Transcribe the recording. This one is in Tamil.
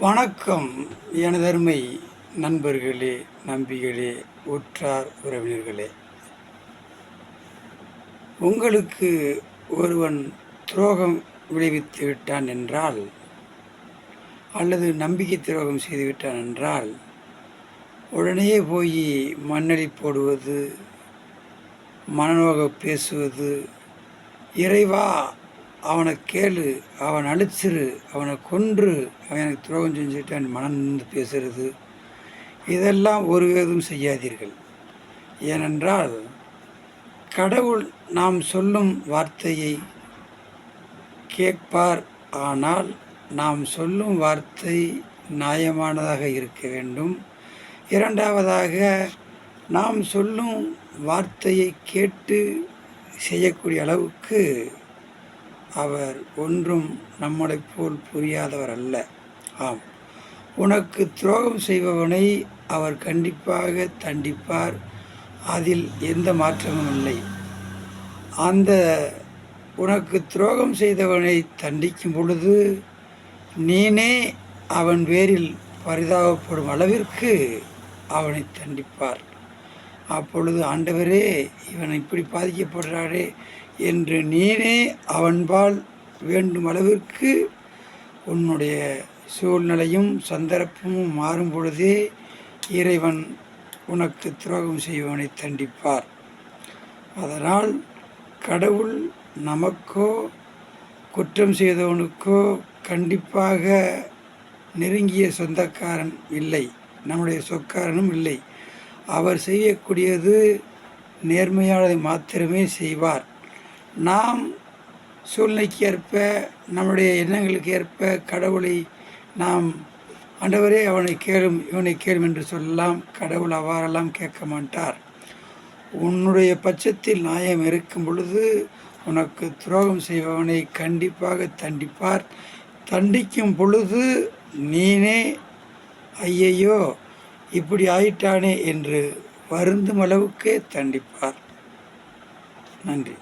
வணக்கம் எனதருமை நண்பர்களே நம்பிகளே உற்றார் உறவினர்களே. உங்களுக்கு ஒருவன் துரோகம் விளைவித்து விட்டான் என்றால் அல்லது நம்பிக்கை துரோகம் செய்து விட்டான் என்றால் உடனே போய் மண்ணடி போடுவது மனநோக பேசுவது இறைவா அவனை கேளு அவன் அழிச்சிரு அவனை கொன்று அவன் எனக்கு துரோகம் செஞ்சுட்டான் மனம் நின்று பேசுறது. இதெல்லாம் ஒரு வேதும் செய்யாதீர்கள். ஏனென்றால் கடவுள் நாம் சொல்லும் வார்த்தையை கேட்பார் ஆனால் நாம் சொல்லும் வார்த்தை நியாயமானதாக இருக்க வேண்டும். இரண்டாவதாக நாம் சொல்லும் வார்த்தையை கேட்டு செய்யக்கூடிய அளவுக்கு அவர் ஒன்றும் நம்மளைப் போல் புரியாதவர் அல்ல ஆம். உனக்கு துரோகம் செய்பவனை அவர் கண்டிப்பாக தண்டிப்பார். அதில் எந்த மாற்றமும் இல்லை. அந்த உனக்கு துரோகம் செய்தவனை தண்டிக்கும் பொழுது நீனே அவன் வேரில் பரிதாபப்படும் அளவிற்கு அவனை தண்டிப்பார். அப்பொழுது ஆண்டவரே இவன் இப்படி பாதிக்கப்படுறாரே என்று நீனே அவன்பால் வேண்டும் அளவிற்கு உன்னுடைய சூழ்நிலையும் சந்தர்ப்பமும் மாறும் பொழுதே இறைவன் உனக்கு துரோகம் செய்வனை தண்டிப்பார். அதனால் கடவுள் நமக்கோ குற்றம் செய்தவனுக்கோ கண்டிப்பாக நெருங்கிய சொந்தக்காரன் இல்லை. நம்முடைய சொக்காரனும் இல்லை. அவர் செய்யக்கூடியது நேர்மையானதை மாத்திரமே செய்வார். நாம் சூழ்நிலைக்கு ஏற்ப நம்முடைய எண்ணங்களுக்கு ஏற்ப கடவுளை நாம் ஆண்டவரே அவனை கேளும் இவனை கேளும் என்று சொல்லலாம். கடவுள் அவ்வாறெல்லாம் கேட்க மாட்டார். உன்னுடைய பட்சத்தில் நியாயம் இருக்கும் பொழுது உனக்கு துரோகம் செய்பவனை கண்டிப்பாக தண்டிப்பார். தண்டிக்கும் பொழுது நீனே ஐயையோ இப்படி ஆயிட்டானே என்று வருந்தும் அளவுக்கே தண்டிப்பார். நன்றி.